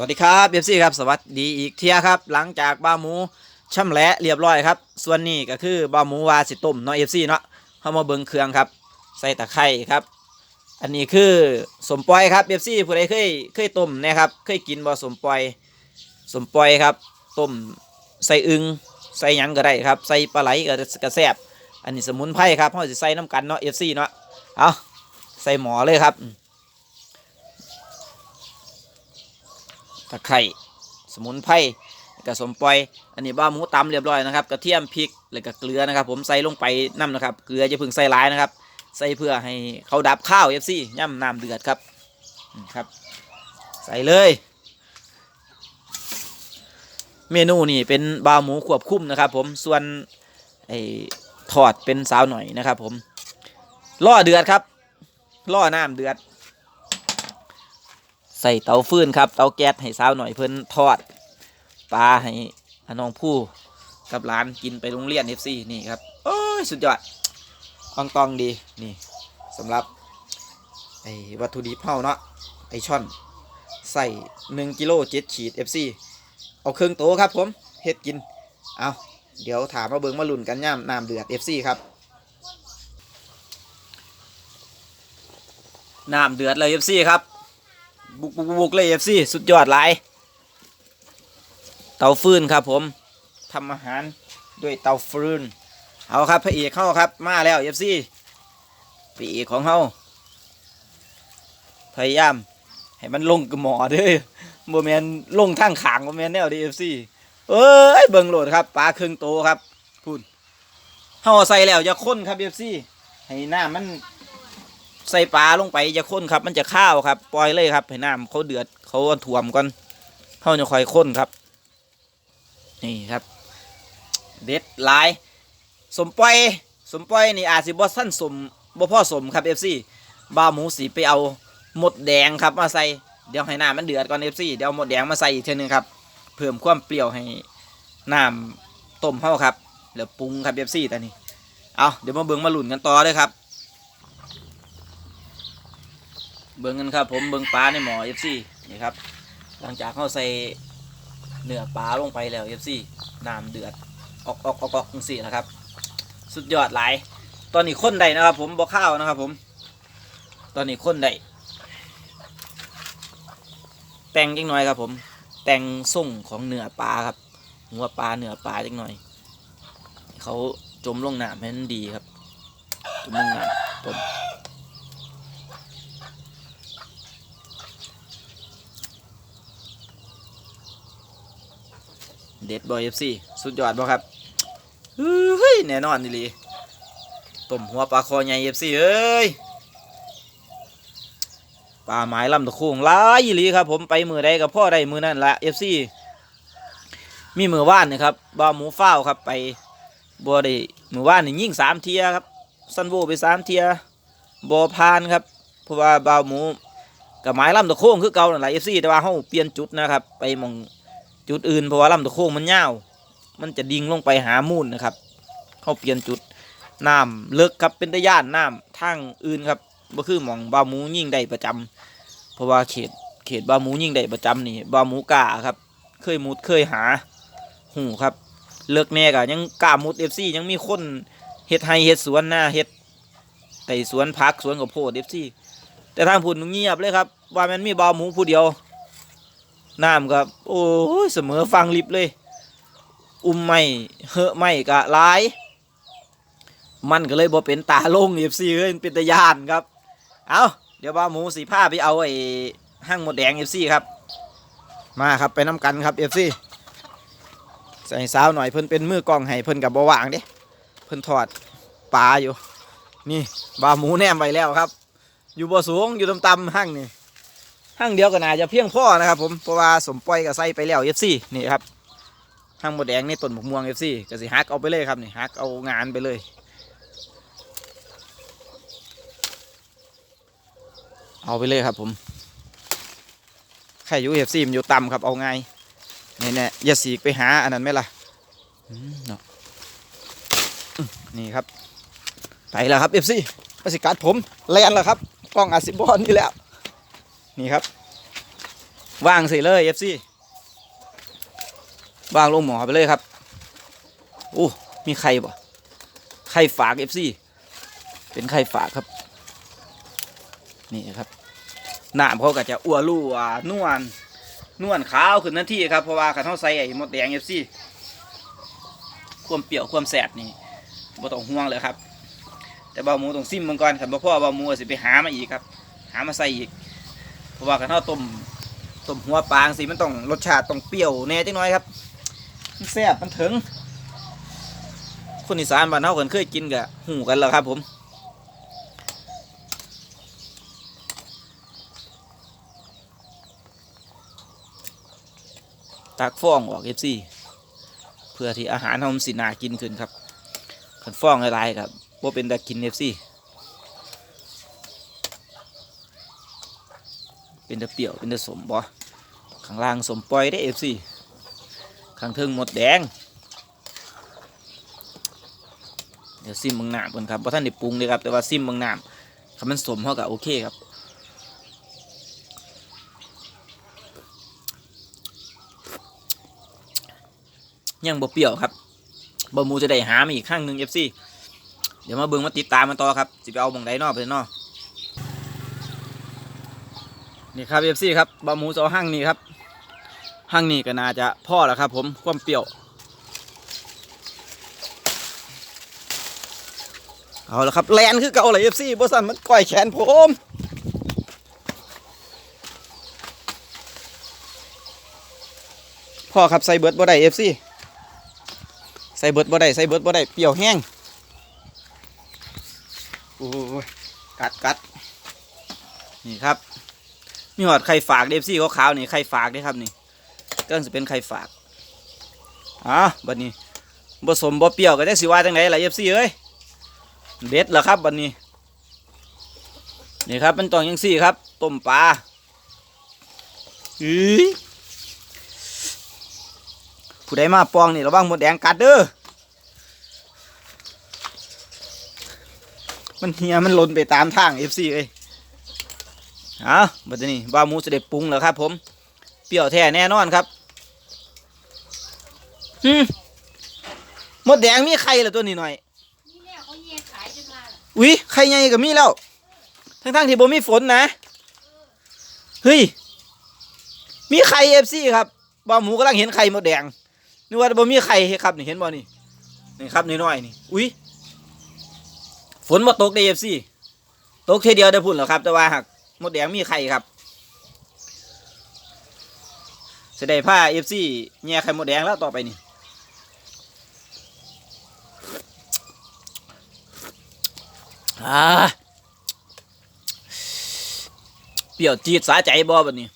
วัสดีครับเบฟซี่ครับ สวัสดีอีกเที่ยครับ หลังจากบ้าหมูช่ำแหละเรียบร้อยครับ ส่วนนี้ก็คือบ้าหมูวาสิต้มเนาะเอฟซีเนาะเข้ามาเบิงเครื่องครับ ใส่ตะไคร้ครับ อันนี้คือสมปลอยครับเบฟซี่ผู้ใดเคยเคยต้มนะครับเคยกินบ่สมปลอยสมปลอยครับต้มใส่อึงใส่หยังก็ได้ครับ ใส่ปลาไหลก็กระแซบอันนี้สมุนไพรครับเขาจะใส่น้ำกันเนาะเอฟซีเนาะเอาใส่หมอเลยครับ ตะไคร่สมุนไพรแล้วก็สมปล่อย อันนี้บ้าหมูตำเรียบร้อยนะครับกระเทียมพริกแล้วก็เกลือนะครับ ผมใส่ลงไปน้ำนะครับ เกลือจะพึ่งใส่หลายนะครับ ใส่เพื่อให้เขาดับข้าวเอฟซีย่ำน้ำเดือดครับครับ ใส่เลย เมนูนี่เป็นบาหมูควบคุมนะครับ ผมส่วนไอ้ทอดเป็นสาวหน่อยนะครับ ผมล่อเดือดครับล่อน้ำเดือด ใส่เตาฟืนครับ เตาแก๊สให้สาวหน่อยเพิ่นทอดปลาให้น้องผู้กับร้านกินไปโรงเรียนเอฟซีนี่ครับโอ้ยสุดยอดอองตองดีนี่สำหรับไอ้วัตถุดิบเฮาเนาะไอช่อนใส่1กิโลเจ็ดขีด FC เอาเครื่องโตครับผมเฮ็ดกินเอาเดี๋ยวถามมาเบิงมาลุ่นกันย่ามน้ำเดือด FC ครับน้ำเดือดเลย FC ครับ บุกบุกบุกเลยเอฟซีสุดยอดหลายเตาฟืนครับผมทำอาหารด้วยเตาฟืนเอาครับพระเอกเข้าครับมาแล้วเอฟซีพระเอกของเขาพยายามให้มันลงกระหมอเด้อโมเมนลงทางขางโมเมนแนวดีเอฟซีเอ้ยเบิ่งโหลดครับปลาครึ่งโตครับพูดเข้าใส่แล้วอย่าข้นครับเอฟซีให้หน้ามัน ใส่ปลาลงไปจะข้นครับ มันจะข้าวครับ ปล่อยเลยครับให้น้ำเขาเดือดเขาถ่วมก่อนเขาจะค่อยข้นครับ นี่ครับ เด็ดลาย สมปล่อย สมปล่อยนี่อาจสิบ่สั้นสมบ่พ่อสมครับเอฟซีบ้าหมูสีไปเอาหมดแดงครับมาใส่เดี๋ยวให้น้ำมันเดือดก่อนเอฟซีเดี๋ยวหมดแดงมาใส่อีกเทีนึงครับเพิ่มความเปรี้ยวให้น้ำต้มเข้าครับแล้วปรุงครับเอฟซีตอนนี้เอาเดี๋ยวมาเบิ่งมาหลุนกันต่อเลยครับ เบิ่งกันครับผมเบิ่งปลาในหมอ FC นี่ครับ หลังจากเขาใส่เนื้อปลาลงไปแล้ว FC น้ำเดือดออกออกออกออกจังสี่นะครับ สุดยอดหลาย ตอนนี้ข้นได้นะครับ ผมบ่ข้าวนะครับ ผม ตอนนี้ข้นได้แต่งจังหน่อยครับ ผม แต่งส่งของเนื้อปลาครับหัวปลาเนื้อปลาจังหน่อย เขาจมลงน้ำให้มันดีครับจมลงน้ำต้ม เด็ดบอยเอฟซีสุดยอดบ่ครับเฮ้ยแน่นอนนี่ลีต้มหัวปลาคอใหญ่เอฟซีเอ้ยปลาไม้ลำตะคุงหลายอีหลีครับ ผมไปมือใดกับพ่อใดมือนั่นละเอฟซีมีมือว่านนะครับบาหมูเฝ้าครับไปบัวได้มือว่านนี่ยิ่งสามเทียครับซันโวไปสามเทียบอพานครับเพราะว่าบ่าวหมูกับไม้ลำตะโค้งคือเก่านั่นแหละเอฟซีแต่ว่าเขาเปลี่ยนจุดนะครับ ไปมอง จุดอื่นเพราะว่าลำตะโค้งมันยาว มันจะดิ่งลงไปหามูลนะครับเขาเปลี่ยนจุดน้ำเลิกครับเป็นตะย่านน้ำทางอื่นครับบ่คือหมองบาหมูยิ่งได้ประจำเพราะว่าเขตเขตบาหมูยิ่งได้ประจำนี่บาหมูกาครับ เคยมุดเคยหาหูครับ เลิกแน่กะยังกล้ามุดเอฟซียังมีคนเฮ็ดไฮเฮ็ดสวนหน้าเฮ็ดไต่สวนพักสวนกับโพดเอฟซีแต่ทางพุ่นเงียบเลยครับ ว่ามันมีบาหมูผู้เดียว น้ำครับโอ้ยเสมอฟังลิบเลย อุ้มไม่เหอะไม่กะหลาย มันก็เลยบ่เป็นตาลงเอฟซีเอ้ยเป็นตาย่านครับ เอาเดี๋ยวบ้าหมูสีผ้าไปเอาไอ้ห้างหมดแดงเอฟซีครับ มาครับไปน้ำกันครับเอฟซีใส่สาวหน่อยเพิ่นเป็นมือกล้องให้เพิ่นกับบ่วางเด้เพิ่นถอดปลาอยู่ นี่บาหมูแนมไว้แล้วครับ อยู่บ่สูงอยู่ต่ำๆห้างนี่ ห้างเดียวก็น่าจะเพียงพอนะครับ ผมเพราะว่าสมปล่อยกับใส่ไปแล้วเอฟซีนี่ครับห้างหมดแดงในต้นหมกม่วงเอฟซีก็สิฮักเอาไปเลยครับนี่ฮักเอางานไปเลยเอาไปเลยครับผมใครอยู่เอฟซีมันอยู่ต่ำครับเอาไงนี่แน่อย่าสีกไปหาอันนั้นไหมล่ะนี่ครับ ไปแล้วครับเอฟซีมาสิกัดผมแลนแล้วครับกล้องอาซิบอลนี่แล้ว นี่ครับวางส่เลย FC วางลงหมอไปเลยครับโอ้มีไข่บ่ไข่ฝาก FC เป็นไข่ฝากครับ นี่ครับน้ำเขาก็จะอ้วลู่นวลนวลขาวขึ้นทันทีครับ เพราะว่าขันเขาใส่ไอ้มดแดง FC ความเปรี้ยวความแสบนี่บ่ต้องห่วงเลยครับ แต่เบาหมูต้องซิมมันก่อนครับบ่พ่อเบาหมูสิไปหามาอีกครับ หามาใส่อีก ราะว่าขันเขาต้มต้มหัวปลาสิมันต้องรสชาติต้องเปรี้ยวแน่จังน้อยครับมันแซ่บมันถึงคนอีสานบ้านเฮากันเคยกินกะหูกันแล้วครับผมตักฟองออกเอฟซีเพื่อที่อาหารเราสินากินขึ้นครับขันฟองหลายๆครับว่าเป็นตะกินเอฟซี เป็นตะเปียวเป็นตะสมบ่ข้างล่างสมปล่อยได้เอฟซีข้างเทิงหมดแดง เดี๋ยวซิมบางน้ำก่อนครับเพราะท่านได้ปรุงเลยครับ แต่ว่าซิมบางน้ำคำมันสมเท่ากับโอเคครับยังบ่เปรี้ยวครับบ่มูจะได้หามาอีกครั้งหนึ่งเอฟซีเดี๋ยวมาเบิ่งมาติดตามมันต่อครับสิไปเอาบังไดนอกไปนอก นี่ครับเอฟซีครับบ่หมูจะเอาห้างนี้ครับห้างนี้ก็น่าจะพ่อแล้วครับ ผมความเปรี้ยว เอาละครับแลนคือเก่าเลยเอฟซีบอสันมันก่อยแขนผมพ่อครับใส่เบิร์ดบ่ได้เอฟซีใส่เบิร์ดบ่ได้ใส่เบิร์ดบ่ได้เปรี้ยวแห้งโอ้ยกัดกัดนี่ครับ มีหอดไข่ฝากเอฟซี่ขาวๆนี่ไข่ฝากเด้ครับนี่ก็จะเป็นไข่ฝากอะบัดนี้ผสมบ่เปรี้ยวก็ได้สิว่าจังไงล่ะเอฟซีเอ้ยเด็ดแล้วครับวันนี้นี่ครับเป็นตองยังสี่ครับต้มปลาอือผู้ใดมาปองนี่ระวังหมดแดงกัดเด้อมันเฮียมันหล่นไปตามทางเอฟซีเอ้ย เอาบัดนี้บ้าหมูจะได้ปรุงแล้วครับ ผม เปรี้ยวแท้แน่นอนครับฮึมหมดแดงมีไข่เหรอตัวนี้หน่อยนี่แน่เขาแยกขายจนมาล่ะอุ้ยใครใหญ่ก็มีแล้ว ทั้งๆที่บ่มีฝนนะ เฮ้ย มีไข่เอฟซีครับบ่าหมูกำลังเห็นไข่มดแดงนึกว่าบ่มีไข่ครับนี่เห็นบ่นี่นี่ครับน้อยๆนี่ อุ้ยฝนมาตกในเอฟซีตกเทเดียวได้พุ่นแล้วครับ แต่ว่าหาก มดแดงมีไข่ครับจะได้ผ้าเอฟซีแง่ไข่มดแดงแล้วต่อไปนี่อ่าเปรี้ยวจีดสาใจบ่บัดนี้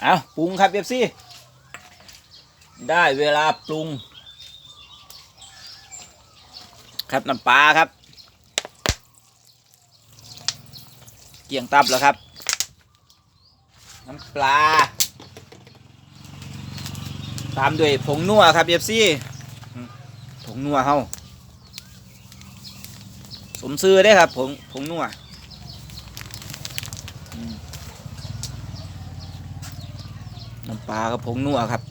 เอาปรุงครับเอฟซีได้เวลาปรุง ครับน้ำปลาครับ เกี่ยงตับแล้วครับ น้ำปลา ตามด้วยผงนัวครับเอฟซีผงนัวเฮาสมซื้อได้ครับผงผงนัวน้ำปลากับผงนัวครับ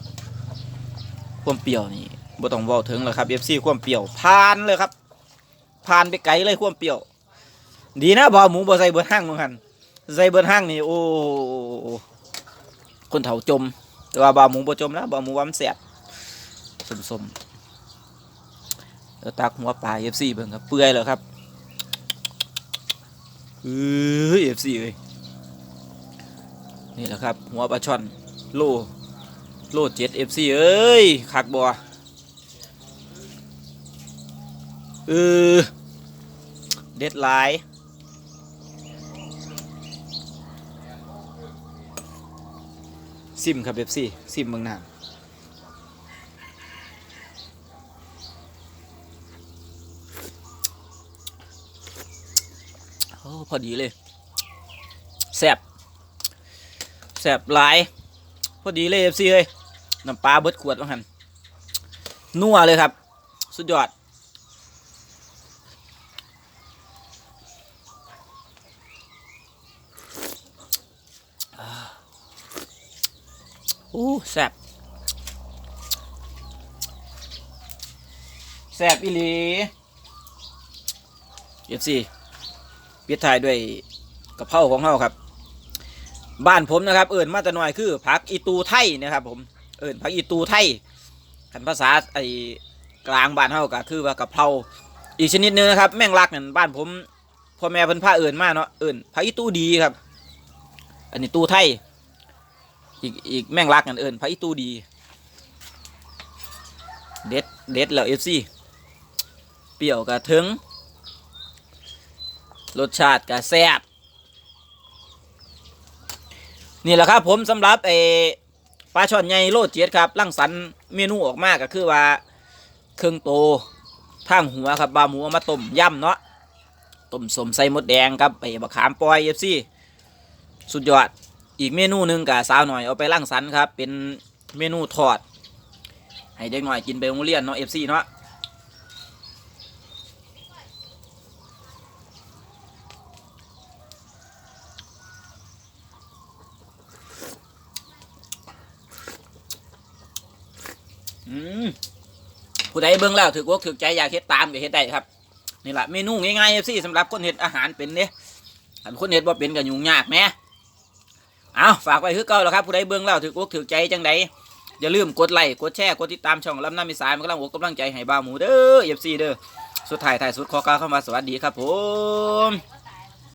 ความเปรี้ยวนี่บ่ต้องเว้าถึงแล้วครับ FC ความเปรี้ยวผ่านเลยครับผ่านไปไกลเลยความเปรี้ยว ดีนะบ่าวหมูบ่ใส่เบิดห้างเหมือนกันใส่เบิดห้างนี่โอ้คนเฒ่าจม แต่ว่าบ่าวหมูบ่จมนะบ่าวหมูว่ามันแซ่บสมๆแล้วตักหัวปลา FC เบิ่งครับเปื่อยแล้วครับเอ้ยเอฟซีเอ้ยนี่แหละครับ หัวปลาช่อนโลโลเจ็ดเอฟซีเอ้ยคักบัวเออเด็ดหลาย ซิมครับเอฟซีซิมเมืองน้ำโอ้พอดีเลยแซ่บแซ่บหลาย พอดีเลยเอฟซีเลยน้ำปลาเบิดขวดว่าหันนัวเลยครับ สุดยอด อู้แซบแซบอีหลีเอฟซีปิดท้ายด้วยกระเพราของเฮาครับ บ้านผมนะครับ เอิ่นมาแต่น้อยคือผักอีตูไทยนะครับ ผมเอิ่นผักอีตูไทยกันภาษาไอ้กลางบ้านเฮาก็คือว่ากะเพราอีกชนิดหนึงนะครับ แม่งลักนั่นบ้านผมพ่อแม่เพิ่นพาเอิ่นมาเนาะเอิ่นผักอีตูดีครับ อันนี้ตูไทย อีกอีกแม่งลักกันเอิ่นผักอีตูดี เด็ดเด็ดแล้วเอฟซีเปรี้ยวกะถึง รสชาติกะแซ่บนี่แหละครับผมสำหรับไอ้ปลาช่อนใหญ่โลดเจ็ดครับร่างสรรเมนูออกมากก็คือว่าเครื่องโตทางหัวครับบาหมูเอามาต้มยำเนาะต้มสมใส่มดแดงครับไอ้บะขามปอยเอฟซีสุดยอด อีกเมนูหนึ่งกับสาวหน่อยเอาไปร่างสรรค์ครับ เป็นเมนูทอด ให้เด็กหน่อยกินไปโรงเรียนเนาะเอฟซีเนาะอืมผู้ใดเบิ่งแล้วถือกอกถือใจอยากเฮ็ดตามก็เฮ็ดได้ครับนี่แหละเมนูง่ายๆเอฟซีสำหรับคนเฮ็ดอาหารเป็นเนี่ยอันคนเฮ็ดบ่าเป็นก็ยุ่งยากแหม เอาฝากไว้คือเก่าแล้วครับผู้ใดเบืองเล่าถือกอกถือใจจังใดอย่าลืมกดไลค์กดแชร์กดติดตามช่องลำน้ำมีสายมันกำลังอกกำลังใจให้บ้าวหมูเด้อเอฟซีเด้อสุดท้ายถ่ายสุดขอกล่าวคำว่าสวัสดีครับผม